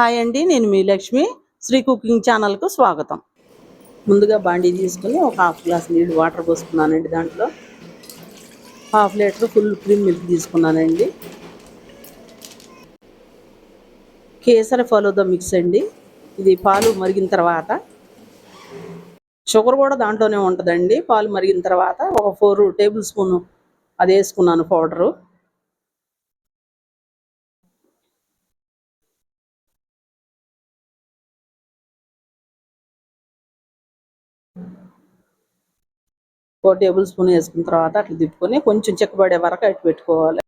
Hi అండి నేను మీ Lakshmi. Shri cooking ఛానల్కు స్వాగతం. ముందుగా బాండీ తీసుకుని ఒక హాఫ్ గ్లాస్ నీళ్ళు వాటర్ పోసుకున్నానండి దాంట్లో. Half litre full cream milk తీసుకున్నానండి. కేసరి ఫలోదా మిక్స్ అండి. ఇది పాలు మరిగిన తర్వాత. షుగర్ కూడా దాంట్లోనే ఉంటుందండి. పాలు మరిగిన తర్వాత ఒక ఫోర్ టేబుల్ స్పూన్ అది వేసుకున్నాను పౌడరు. ఒక టేబుల్ స్పూన్ వేసుకున్న తర్వాత అట్లా తిప్పుకొని కొంచెం చిక్కబడే వరకు అటు పెట్టుకోవాలి.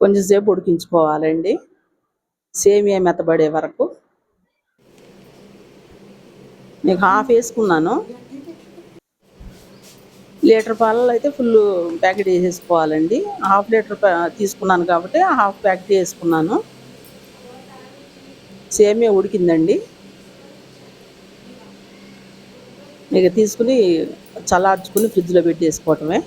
కొంచెం సేపు ఉడికించుకోవాలండి. సేమియా మెత్తబడే వరకు. నేను హాఫ్ వేసుకున్నాను. లీటర్ పాలలో అయితే ఫుల్ ప్యాకెట్ వేసేసుకోవాలండి. హాఫ్ లీటర్ తీసుకున్నాను కాబట్టి హాఫ్ ప్యాకెట్ వేసుకున్నాను. సేమియా ఉడికిందండి. ఇక తీసుకుని చల్లార్చుకుని ఫ్రిడ్జ్లో పెట్టేసుకోవటమే.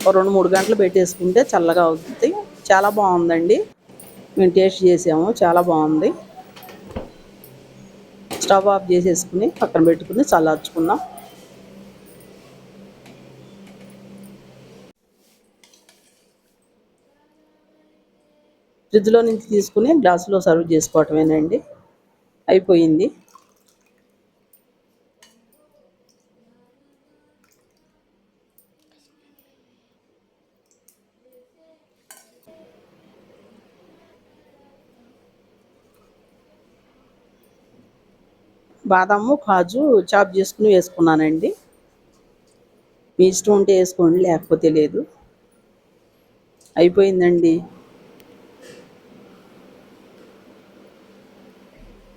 ఒక రెండు మూడు గంటలు పెట్టేసుకుంటే చల్లగా అవుతుంది చాలా బాగుందండి. మేము టేస్ట్ చేసాము. చాలా బాగుంది. స్టవ్ ఆఫ్ చేసేసుకుని పక్కన పెట్టుకుని చల్లార్చుకున్నాం. ఫ్రిడ్జ్లో నుంచి తీసుకుని గ్లాసులో సర్వ్ చేసుకోవటమేనండి. అయిపోయింది. బాదాము కాజు చాప్ చేసుకుని వేసుకున్నానండి. మీ ఇష్టం ఉంటే వేసుకోండి లేకపోతే లేదు. అయిపోయిందండి.